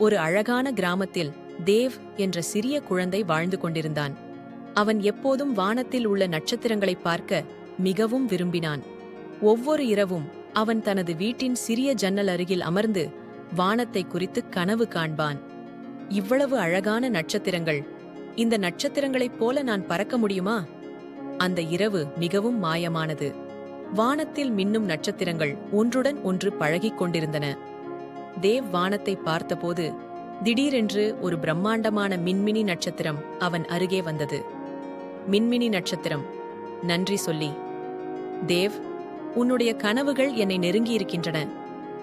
ஒரு அழகான கிராமத்தில் தேவ் என்ற சிறிய குழந்தை வாழ்ந்து கொண்டிருந்தான். அவன் எப்போதும் வானத்தில் உள்ள நட்சத்திரங்களை பார்க்க மிகவும் விரும்பினான். ஒவ்வொரு இரவும் அவன் தனது வீட்டின் சிறிய ஜன்னல் அருகில் அமர்ந்து வானத்தை குறித்து கனவு காண்பான். இவ்வளவு அழகான நட்சத்திரங்கள். இந்த நட்சத்திரங்களைப் போல நான் பறக்க முடியுமா? அந்த இரவு மிகவும் மாயமானது. வானத்தில் மின்னும் நட்சத்திரங்கள் ஒன்றுடன் ஒன்று பழகிக் கொண்டிருந்தன. தேவ் வானத்தை பார்த்தபோது திடீரென்று ஒரு பிரம்மாண்டமான மின்மினி நட்சத்திரம் அவன் அருகே வந்தது. மின்மினி நட்சத்திரம் நன்றி சொல்லி தேவ் உன்னுடைய கனவுகள் என்னை நெருங்கியிருக்கின்றன.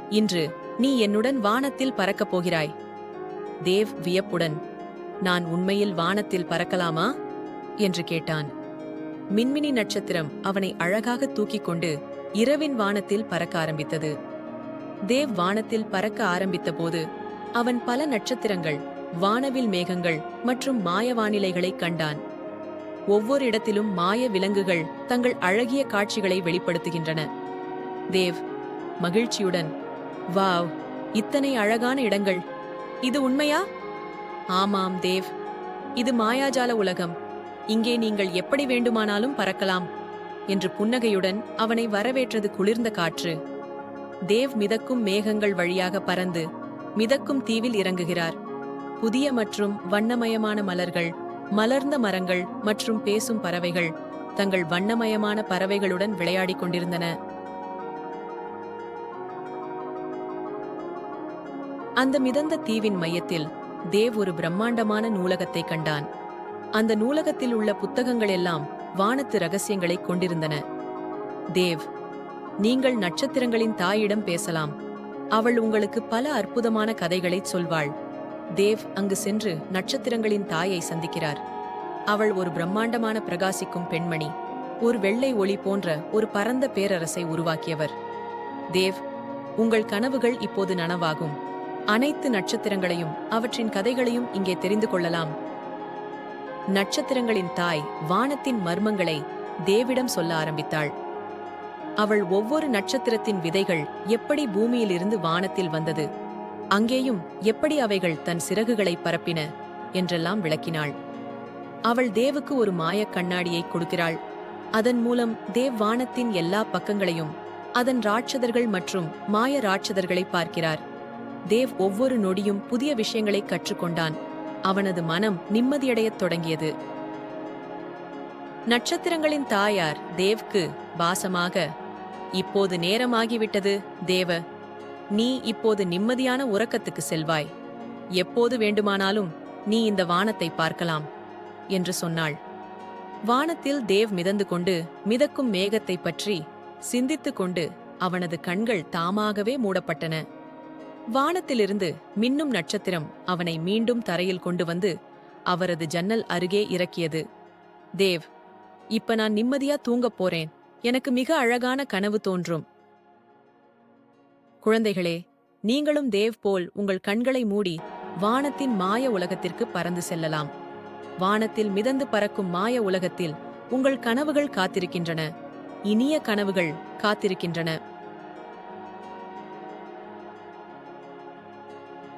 இன்று நீ என்னுடன் வானத்தில் பறக்கப் போகிறாய். தேவ் வியப்புடன் நான் உண்மையில் வானத்தில் பறக்கலாமா? என்று கேட்டான். மின்மினி நட்சத்திரம் அவனை அழகாக தூக்கிக் கொண்டு இரவின் வானத்தில் பறக்க ஆரம்பித்தது. தேவ் வானத்தில் பறக்க ஆரம்பித்தபோது அவன் பல நட்சத்திரங்கள் வானவில் மேகங்கள் மற்றும் மாய வானிலைகளை கண்டான். ஒவ்வொரு இடத்திலும் மாய விலங்குகள் தங்கள் அழகிய காட்சிகளை வெளிப்படுத்துகின்றன. தேவ் மகிழ்ச்சியுடன் வாவ் இத்தனை அழகான இடங்கள். இது உண்மையா? ஆமாம் தேவ். இது மாயாஜால உலகம். இங்கே நீங்கள் எப்படி வேண்டுமானாலும் பறக்கலாம் என்று புன்னகையுடன் அவனை வரவேற்றது குளிர்ந்த காற்று. தேவ் மிதக்கும் மேகங்கள் வழியாக பறந்து மிதக்கும் தீவில் இறங்குகிறார். புதிய மற்றும் வண்ணமயமான மலர்கள் மலர்ந்த மரங்கள் மற்றும் பேசும் பறவைகள் தங்கள் வண்ணமயமான பறவைகளுடன் விளையாடிக் கொண்டிருந்தன. அந்த மிதந்த தீவின் மையத்தில் தேவ் ஒரு பிரம்மாண்டமான நூலகத்தை கண்டான். அந்த நூலகத்தில் உள்ள புத்தகங்கள் எல்லாம் வானத்து ரகசியங்களை கொண்டிருந்தன. தேவ் நீங்கள் நட்சத்திரங்களின் தாயிடம் பேசலாம். அவள் உங்களுக்கு பல அற்புதமான கதைகளைச் சொல்வாள். தேவ் அங்கு சென்று நட்சத்திரங்களின் தாயை சந்திக்கிறார். அவள் ஒரு பிரம்மாண்டமான பிரகாசிக்கும் பெண்மணி ஒரு வெள்ளை ஒளி போன்ற ஒரு பரந்த பேரரசை உருவாக்கியவர். தேவ் உங்கள் கனவுகள் இப்போது நனவாகும். அனைத்து நட்சத்திரங்களையும் அவற்றின் கதைகளையும் இங்கே தெரிந்து கொள்ளலாம். நட்சத்திரங்களின் தாய் வானத்தின் மர்மங்களை தேவிடம் சொல்ல ஆரம்பித்தாள். அவள் ஒவ்வொரு நட்சத்திரத்தின் விதைகள் எப்படி பூமியிலிருந்து வானத்தில் வந்தது? அங்கேயும் எப்படி அவைகள் தன் சிறகுகளை பரப்பின? என்றெல்லாம் விளக்கினாள். அவள் தேவுக்கு ஒரு மாயக் கண்ணாடியை கொடுக்கிறாள். அதன் மூலம் தேவ் வானத்தின் எல்லா பக்கங்களையும் அதன் ராட்சதர்கள் மற்றும் மாய ராட்சதர்களை பார்க்கிறார். தேவ் ஒவ்வொரு நொடியும் புதிய விஷயங்களை கற்றுக்கொண்டான். அவனது மனம் நிம்மதியடையத் தொடங்கியது. நட்சத்திரங்களின் தாயார் தேவ்க்கு பாசமாக இப்போது நேரமாகிவிட்டது தேவ. நீ இப்போது நிம்மதியான உறக்கத்துக்கு செல்வாய். எப்போது வேண்டுமானாலும் நீ இந்த வானத்தை பார்க்கலாம் என்று சொன்னாள். வானத்தில் தேவ் மிதந்து கொண்டு மிதக்கும் மேகத்தைப் பற்றி சிந்தித்துக் கொண்டு அவனது கண்கள் தாமாகவே மூடப்பட்டன. வானத்திலிருந்து மின்னும் நட்சத்திரம் அவனை மீண்டும் தரையில் கொண்டு வந்து அவரது ஜன்னல் அருகே இறக்கியது. தேவ் இப்ப நான் நிம்மதியா தூங்கப் போறேன் எனக்கு மிக அழகான கனவு தோன்றும். குழந்தைகளே நீங்களும் தேவ் போல் உங்கள் கண்களை மூடி வானத்தின் மாய உலகத்திற்கு பறந்து செல்லலாம். வானத்தில் மிதந்து பறக்கும் மாய உலகத்தில் உங்கள் கனவுகள் காத்திருக்கின்றன. இனிய கனவுகள் காத்திருக்கின்றன.